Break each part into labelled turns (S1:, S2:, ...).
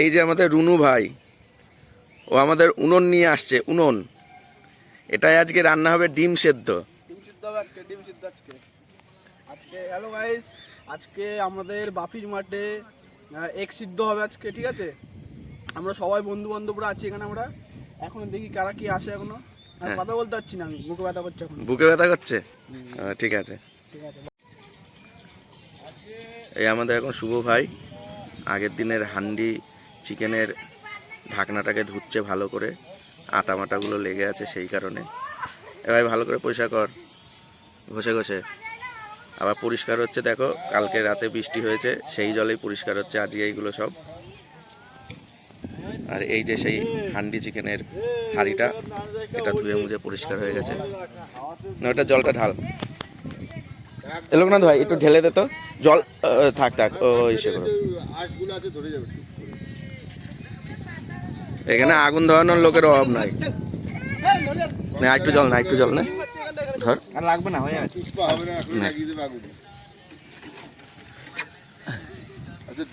S1: এই যে আমাদের রুনু ভাই ও আমাদের উনুন নিয়ে আসছে উনুন। এটাই আজকে রান্না হবে ডিম সেদ্ধ।
S2: ডিম সিদ্ধ আজকে ডিম সিদ্ধ আজকে। আজকে হ্যালো গাইস আজকে আমাদের বাপির মাঠে এক সিদ্ধ হবে আজকে ঠিক আছে? আমরা সবাই বন্ধু বান্ধবরা আছি এখানে আমরা। এখন দেখি কারা কি আসে এখনও।
S1: হ্যাঁ।
S2: কথা বলতে পারছি না আমি মুখে ব্যথা করছে এখন।
S1: বুকে ব্যথা করছে? ঠিক আছে।
S2: ঠিক আছে।
S1: এই আমাদের এখন শুভ ভাই আগের দিনের হান্ডি চিকেনের ঢাকনাটাকে ধুচ্ছে ভালো করে। আটা মাটাগুলো লেগে আছে সেই কারণে। এবার ভালো করে পরিষ্কার কর। ঘষে ঘষে। আবার পরিষ্কার হচ্ছে, দেখো, কালকে রাতে বৃষ্টি হয়েছে, সেই জলেই পরিষ্কার হচ্ছে আজকে এইগুলো সব। আর এই যে সেই হান্ডি চিকেনের হাঁড়িটা, এটা ধুয়ে মুজে পরিষ্কার হয়ে গেছে। না, ওটা জলটা ঢাল। লোকনাথ ভাই, একটু ঢেলে দে তো। জল থাক থাক, ও, ইসে করো। এখানে আগুন ধরানোর লোকের অভাব নাই। না একটু জল না একটু জল না। ধর।
S2: আর লাগবে না হয়ে গেছে
S3: পুষ্পা হবে না এখন
S1: না।
S3: লাগিয়ে দেবে আগুন। আচ্ছা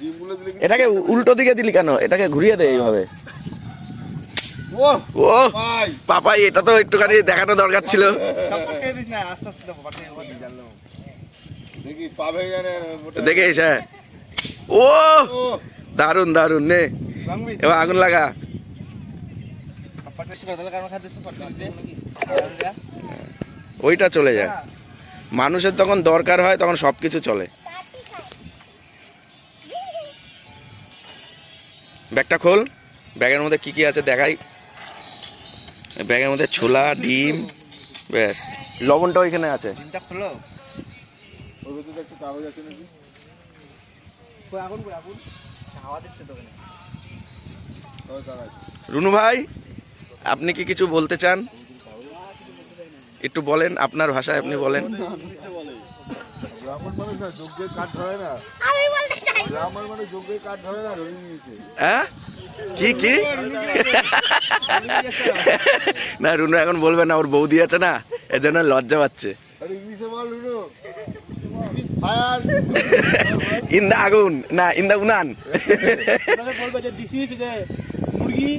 S1: এটাকে উল্টো দিকে দিলি কেন? এটাকে ঘুরিয়ে দে এইভাবে।
S3: ও
S1: ও পাপাই। এটা তো একটুখানি দেখানো দরকার ছিল।
S2: দিস না আস্তে আস্তে দেবো পাঠিয়ে জানলো
S3: দেখি পা ভেঙে যায় না ওটা।
S1: দেখে ও
S3: ও।
S1: দারুণ দারুণ নে। এবার আগুন লাগা
S2: পাঠিয়ে সুপার তাহলে কারণ খাতে সুপার দে
S1: ওইটা চলে যায়। মানুষের তখন দরকার হয় তখন সব কিছু চলে। ব্যাগটা খোল। ব্যাগের মধ্যে কি কি আছে দেখাই। ব্যাগের মধ্যে ছোলা ডিম ব্যাস। লবণটা ওইখানে আছে।
S2: ডিমটা খোলো।
S3: ওর ভেতরে একটা কাগজ আছে নাকি
S2: আগুন? আগুন হাওয়া দিচ্ছে তো
S1: রুনু ভাই। আপনি কি কিছু বলতে চান? একটু বলেন, আপনার ভাষায় আপনি বলেন। হ্যাঁ? না, রুনু এখন বলবে না, ওর বৌদি আছে না, এজন্য লজ্জা পাচ্ছে। ইন দা আগুন, না ইন দা উনান
S2: মুরগি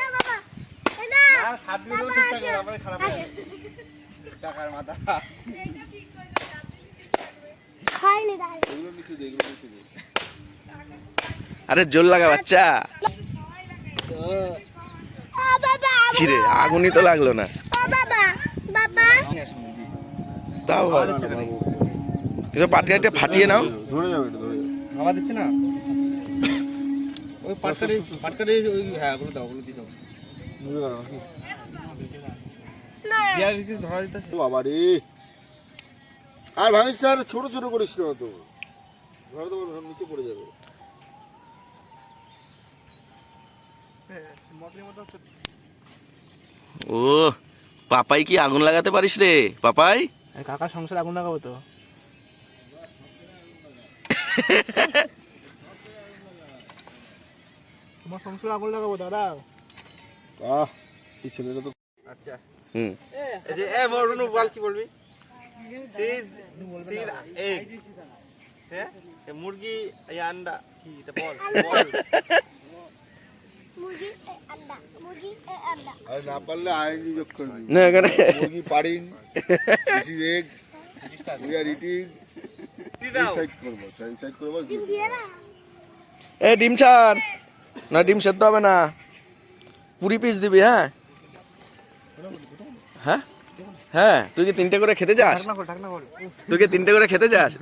S4: না বাবা না
S2: ঠিক থাকে তারপরে খারাপ হয়ে টাকার মাথা।
S1: আরে জোর লাগা বাচ্চা। কিরে আগুনই তো লাগল না।
S4: ও বাবা বাবা।
S1: তাও। কিন্তু পাটিয়াটা ফাটিয়ে নাও।
S3: ধরে যাবে
S2: হাওয়া দিচ্ছে না? ওই পাটকারি পাটকারি ওই হ্যাঁ ওগুলো দাও ওগুলো
S3: বাবা রে আর ভাবিস স্যার ছোট ছোট করিস না তো। তো নিচে পড়ে যাবে।
S1: ও পাপাই কি আগুন লাগাতে পারিস রে? পাপাই?
S2: কাকার সংসার আগুন লাগাবো তো। তোমার সংসার আগুন লাগাবো দাদা?
S3: আহ এই ছেলেটা তো
S2: আচ্ছা।
S1: হুম।
S2: এই যে এ মরুনু বল কি বলবি? সিজ সিজ এগ হ্যাঁ? মুরগি এই আন্ডা কি এটা বল বল।
S3: না পারলে আইনজি যোগ করবি।
S1: না এখানে
S3: মুরগি পারিং this is egg we
S2: are eating
S3: side করব সাইড করব।
S1: এ ডিম ছাড়। না ডিম সেদ্ধ হবে না। পুরি পিস দিবি হ্যাঁ? হ্যাঁ? হ্যাঁ তুই কি তিনটে করে খেতে
S2: খোল
S1: তুই কি তিনটে করে খেতে চাস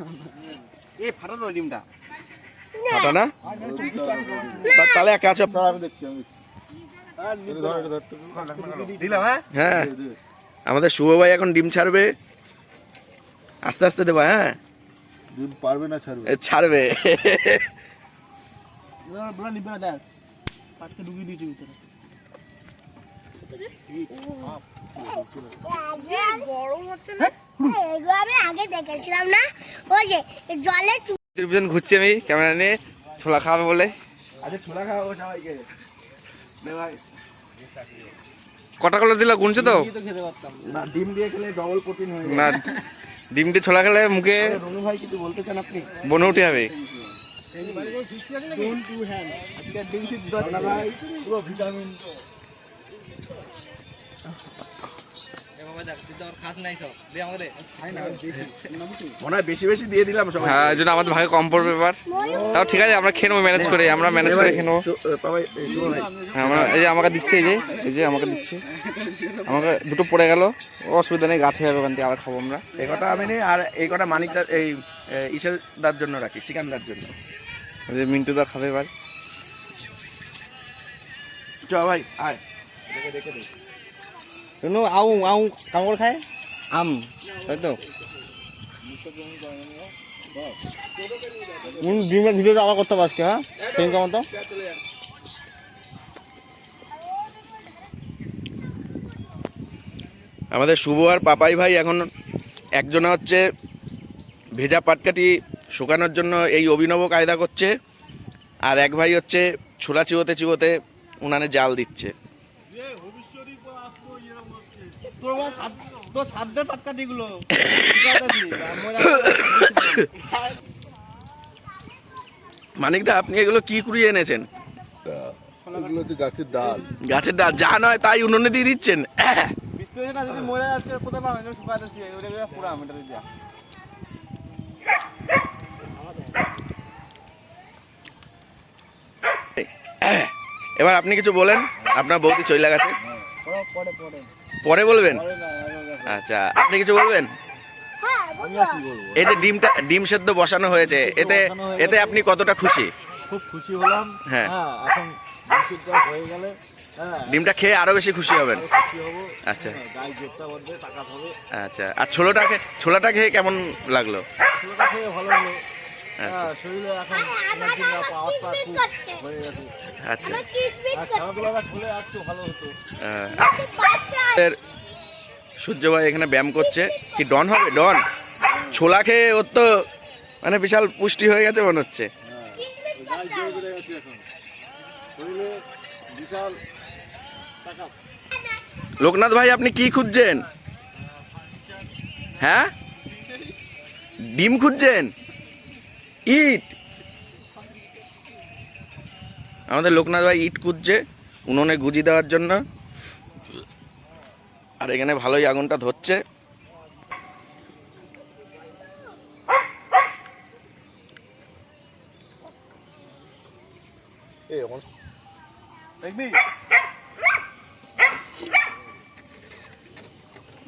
S2: এ ফাটা দাও ডিমটা।
S1: ফাটা না? তাহলে এক কাজ
S2: হ্যাঁ?
S1: হ্যাঁ। আমাদের শুভ ভাই এখন ডিম ছাড়বে। আস্তে আস্তে দেবা হ্যাঁ?
S3: ডিম পারবে না ছাড়বে।
S1: ছাড়বে।
S2: বলা নিবে না দেখ। পাটকে ঢুকিয়ে দিয়েছি ভিতরে।
S5: ত্রিভুজন ঘুরছি আমি ক্যামেরা নিয়ে ছোলা খাবে বলে।
S1: আচ্ছা ছোলা খাওয়াবো সবাইকে।
S5: কটা কলা দিলা গুনছো তো?
S1: না ডিম দিয়ে খেলে ডবল প্রোটিন হয়ে
S5: না ডিম দিয়ে ছোলা খেলে মুখে
S1: রনু ভাই কিছু বলতে চান আপনি?
S5: বনে উঠে
S2: ডিম সিদ্ধ ভাই
S3: পুরো ভিটামিন।
S1: বেশি বেশি দিয়ে দিলাম সবাই
S5: হ্যাঁ আমাদের ভাগে কম পড়বে এবার। তাও ঠিক আছে আমরা খেয়ে নেব ম্যানেজ করে আমরা ম্যানেজ করে খেয়ে নেব। হ্যাঁ, আমরা এই যে আমাকে দিচ্ছে এই যে এই যে আমাকে দিচ্ছে। আমাকে দুটো পড়ে গেল অসুবিধা নেই গাছ হয়ে যাবে ওখান থেকে আবার খাব আমরা।
S1: এই কটা আমি নিই আর এই কটা মানিকদার এই ইসেদার জন্য রাখি সিকান্দার জন্য।
S5: মিন্টু দা খাবে এবার।
S1: চ ভাই আয়।
S5: শুনো আউ আউ কামড় খায়? আম তাই তো? ডিমের ভিডিওটা আবার করতে পারছি হ্যাঁ? সেদিনকার মতো?
S1: আমাদের শুভ আর পাপাই ভাই এখন একজনে হচ্ছে ভেজা পাটকাঠি শুকানোর জন্য এই অভিনব কায়দা করছে আর এক ভাই হচ্ছে ছোলা চিবোতে চিবোতে উনানে জাল দিচ্ছে।
S2: তোর সাধ্যের পাটকা দিগুলো
S1: মানিকদা আপনি এগুলো কি কুড়িয়ে এনেছেন?
S3: এগুলো হচ্ছে গাছের ডাল।
S1: গাছের ডাল যা নয় তাই উনুনে দিয়ে দিচ্ছেন।
S2: বৃষ্টি হয়েছে না যদি মরে আজকে কোথায় পাবেন শুকাতে দিচ্ছি ওটা পুরাম এটা দিয়ে
S1: এবার আপনি কিছু বলেন আপনার বৌদি চইলা গেছে।
S2: পরে পরে।
S1: পরে বলবেন। আচ্ছা আপনি কিছু বলবেন?
S4: হ্যাঁ
S1: এই যে ডিমটা ডিম সেদ্ধ বসানো হয়েছে এতে এতে আপনি কতটা খুশি?
S3: খুব খুশি হলাম।
S1: হ্যাঁ।
S3: হ্যাঁ এখন হয়ে গেলে হ্যাঁ।
S1: ডিমটা খেয়ে আরও বেশি খুশি হবেন? আচ্ছা। আচ্ছা আর ছোলাটা খেয়ে ছোলাটা খেয়ে কেমন লাগল?
S3: ছোটটা খেয়ে ভালো হলো
S1: আচ্ছা।
S3: হ্যাঁ। হয়ে
S1: আচ্ছা। আমাদের সূর্য ভাই এখানে ব্যায়াম করছে। কি ডন হবে? ডন? ছোলা খেয়ে ওর তো মানে বিশাল পুষ্টি হয়ে গেছে মনে হচ্ছে।
S3: টাকা
S1: লোকনাথ ভাই আপনি কি খুঁজছেন? হ্যাঁ? ডিম খুঁজছেন? ইট। আমাদের লোকনাথ ভাই ইট খুঁজছে উনুনে গুজি দেওয়ার জন্য। আর এখানে ভালোই আগুনটা ধরছে।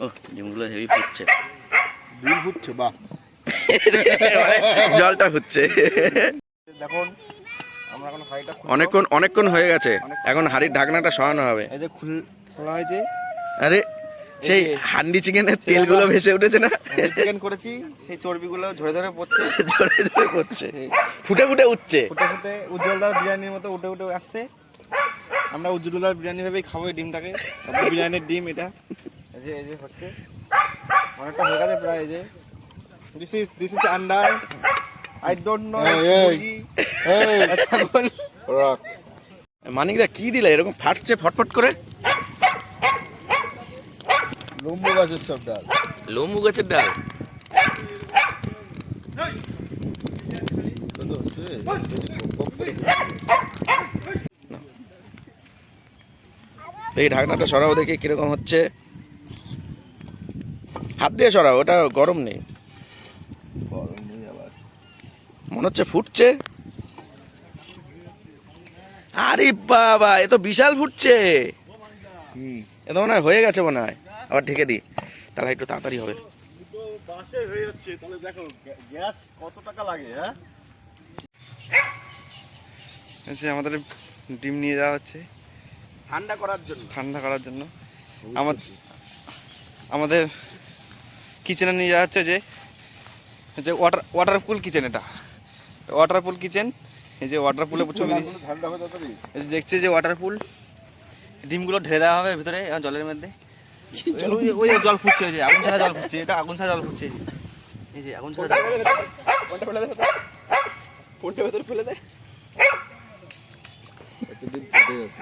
S1: ও ডিমগুলো হেভি ফুটছে।
S3: ডিম ফুটছে বাহ।
S1: জলটা হচ্ছে।
S5: দেখুন
S1: অনেকক্ষণ অনেকক্ষণ হয়ে গেছে। এখন হাড়ির ঢাকনাটা সরানো হবে।
S5: এই যে খুল হয়েছে।
S1: আরে সেই হান্ডি চিকেনের তেলগুলো ভেসে উঠেছে না?
S5: চিকেন করেছি সেই চর্বিগুলো ঝরে ঝরে পড়ছে।
S1: ঝরে জোরে পড়ছে। ফুটে ফুটে উঠছে।
S5: ফুটে ফুটে উজ্জ্বলদার বিরিয়ানির মতো উঠে উঠে আসছে। আমরা উজ্জ্বলদার বিরিয়ানি ভেবেই খাব এই ডিমটাকে। বিরিয়ানির ডিম এটা। এই যে এই যে হচ্ছে। অনেকটা হয়ে গেছে প্রায় এই যে। This is this is under I don't know
S3: এই, এই। এই
S5: ছাগল
S3: রাখ
S1: মানিকদা কি দিলে? এরকম ফাটছে ফটফট করে?
S3: লম্বু গাছের সব ডাল।
S1: লম্বু গাছের ডাল। এই ঢাকনাটা সরাও দেখি কীরকম হচ্ছে। হাত দিয়ে সরাও ওটা গরম নেই
S3: গরম নেই আবার
S1: মনে হচ্ছে ফুটছে। আরে বাবা এ তো বিশাল ফুটছে।
S3: হুম।
S1: এ তো মনে হয় হয়ে গেছে মনে হয়। আবার ঢেকে দিই। তাহলে একটু তাড়াতাড়ি হবে।
S3: হয়ে যাচ্ছে তাহলে দেখো গ্যাস কত টাকা লাগে হ্যাঁ
S5: আচ্ছা আমাদের ডিম নিয়ে যাওয়া হচ্ছে।
S1: ঠান্ডা করার জন্য।
S5: ঠান্ডা করার জন্য। আমার আমাদের কিচেনে নিয়ে যাওয়া হচ্ছে যে যে ওয়াটার ওয়াটার পুল কিচেন এটা। ওয়াটার পুল কিচেন এই যে ওয়াটার পুলে ছবি দিচ্ছি।
S3: ঠান্ডা
S5: এই যে দেখছি যে ওয়াটার পুল ডিমগুলো ঢেলে দেওয়া হবে ভিতরে এখন জলের মধ্যে। ওই যে- ওই জল ফুটছে ওই যে আগুন ছাড়া জল ফুটছে এটা আগুন ছাড়া জল ফুটছে। এই যে আগুন ছাড়া জল
S1: কোনটা ফেলে দে কোনটা ভেতর ফেলে দে?
S3: এতদিন ফেটে গেছে।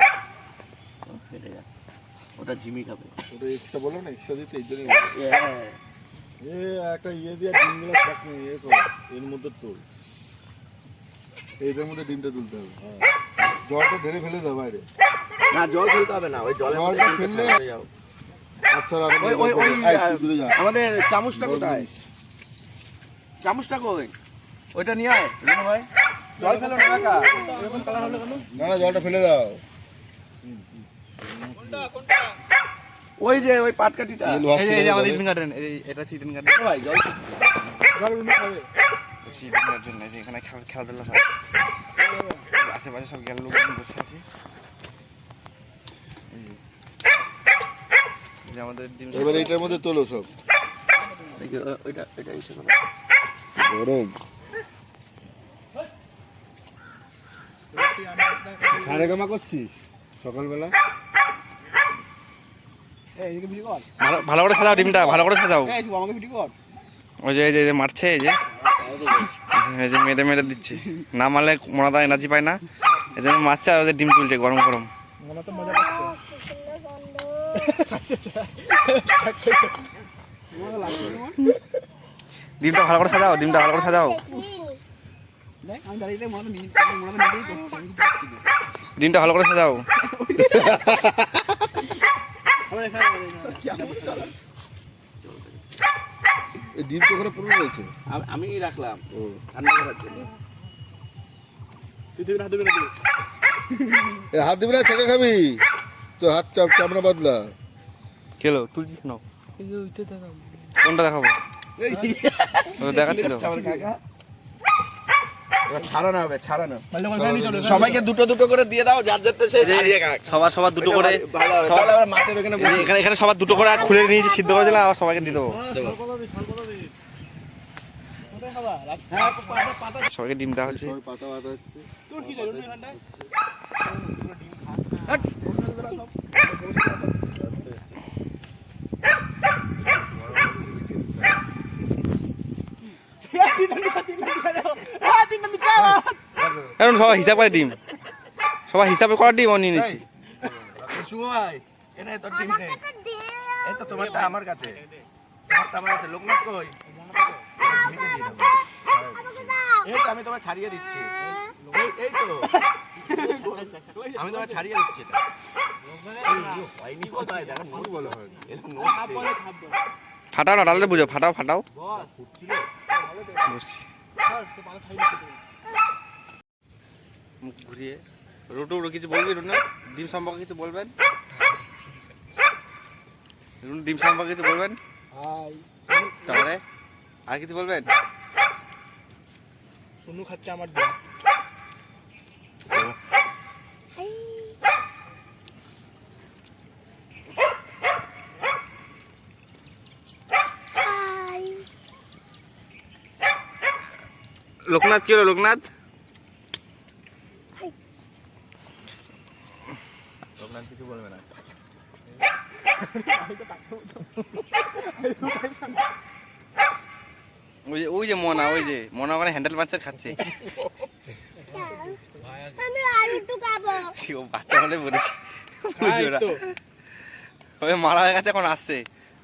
S1: ওটা ঝিমি খাবে।
S3: ওটা এক্সট্রা বলল না এক্সট্রা দিতে এই জন্যই।
S1: হ্যাঁ।
S3: এ একটা ইয়ে দিয়ে ডিমগুলো থাক ইয়ে কর এর মধ্যে তোল। এইটার মধ্যে ডিমটা তুলতে হবে। জলটা ঢেলে ফেলে দাও বাইরে।
S1: না জল ফেলতে হবে না ওই
S3: জলটা ফেললে- আচ্ছা
S2: ওই ওই ওই
S3: এই, যা।
S2: আমাদের চামচটা কোথায়? চামচটা কই? ওইটা নিয়ে আয়। রিনু ভাই। জল ফেলো না কাকা। এরকম কালার হলো কেন
S3: না না জলটা ফেলে দাও।
S2: ওই যে ওই পাটকাঠিটা।
S3: তেল ভাসছে না জলে।
S5: গার্ডেন এটা চিকেন গার্ডেন।
S3: ভাই জল
S2: জল রিনু খাবে
S5: চিকেন গার্ডেন আছে এখানে খেলা- খেলাধুলা হয়। আশেপাশে সব গেল লোক বসে আছে। যে। আমাদের ডিম
S3: এবার এইটার মধ্যে তোলো সব।
S2: ওইটা ওইটা ইসে করো।
S3: গরম। সাড়ে কামা করছিস সকালবেলা?
S5: ভালো করে সাজাও ডিমটা ভালো করে সাজাও।
S2: আমাকে ভিডিও কর।
S5: ওই যে যে এই যে মারছে এই যে। এই যে মেরে মেরে দিচ্ছে। না মারলে মোনাদা এনার্জি পায় না। এই জন্য মারছে আর ওদের ডিম তুলছে গরম গরম।
S2: মনে তো মজা
S5: ডিমটা ভালো করে সাজাও ডিমটা ভালো করে সাজাও। ডিমটা ভালো করে সাজাও
S2: আমার এখানে কি আমার চালা
S3: এই ডিম তো ওখানে পুরো রয়েছে
S2: আমি- রাখলাম।
S3: ও।
S2: ঠান্ডা করার জন্য। তুই হাত দিবি না
S3: হাত দিবি না ছেঁকে খাবি। তো হাত চাপ চামড়া বদলা।
S5: কেলো তুলছি নাও কোনটা দেখাবো? দেখাচ্ছি তো
S1: ছাড়ানো হবে সবাইকে দুটো দুটো করে দিয়ে দাও যার যারটা সে
S5: সবার সবার দুটো করে। সবার-
S1: মাঠের ওখানে
S5: এখানে এখানে সবার দুটো করে খুলে নিয়েছি সিদ্ধ করে দিলাম আবার সবাইকে দিয়ে দেবো।
S2: পাতা পাতা
S5: সবাইকে ডিম দেওয়া হচ্ছে। এখন সবাই হিসাব করে ডিম। সবাই হিসাবে করা ডিম ও নিয়ে নিচ্ছি।
S1: ডিম তো তোমারটা আমার কাছে। তোমারটা আমার কাছে। লোকনাথ কই? ঝুঁকে দিয়ে দাও। এই তো আমি ছাড়িয়ে দিচ্ছি। এই এই তো। আমি ছাড়িয়ে দিচ্ছি এটা। হয়নি কোথায় দেখো নোট বলো। এরকম নোট
S5: ফাটাও না ডালে বুঝো। ফাটাও ফাটাও। বসছি মুখ ঘুরিয়ে। রুটু রুটু কিছু বলবি রুনু? ডিম সম্পর্কে কিছু বলবেন? রুনু ডিম সম্পর্কে কিছু বলবেন?
S2: হাই
S5: তারপরে আর কিছু বলবেন?
S2: অনু খাচ্ছে আমার ডিম।
S5: লোকনাথ কি হলো লোকনাথ?
S1: লোকনাথ কিছু বলবে না।
S5: ওই যে ওই যে মনা ওই যে মনা ওখানে হ্যান্ডেল পাঞ্চার খাচ্ছে।
S4: আমি আর একটু খাব।
S5: ও বাচ্চা হলে বলেছে। ওই মারা হয়ে গেছে এখন আসছে।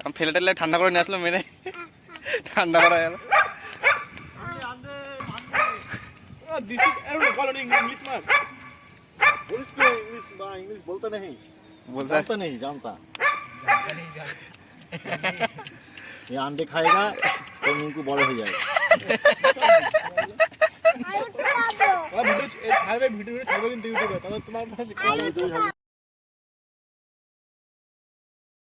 S5: আমি ফেলে টেলে ঠান্ডা করে নিয়ে আসলো মেরে। ঠান্ডা করা গেল।
S2: this is I don't know English man
S3: বলিস তো ইংলিশ বা ইংলিশ বলতে নেই
S5: বলতে
S6: जानता नहीं जानता ये अंडे खाएगा तो मुंह को बड़े हो जाएगा
S4: আর একটু খাবো
S2: ভিডিও ছাড়বে ভিডিও ছাড়বে কিন্তু ইউটিউবে তাহলে তোমার কাছে
S6: आलू तो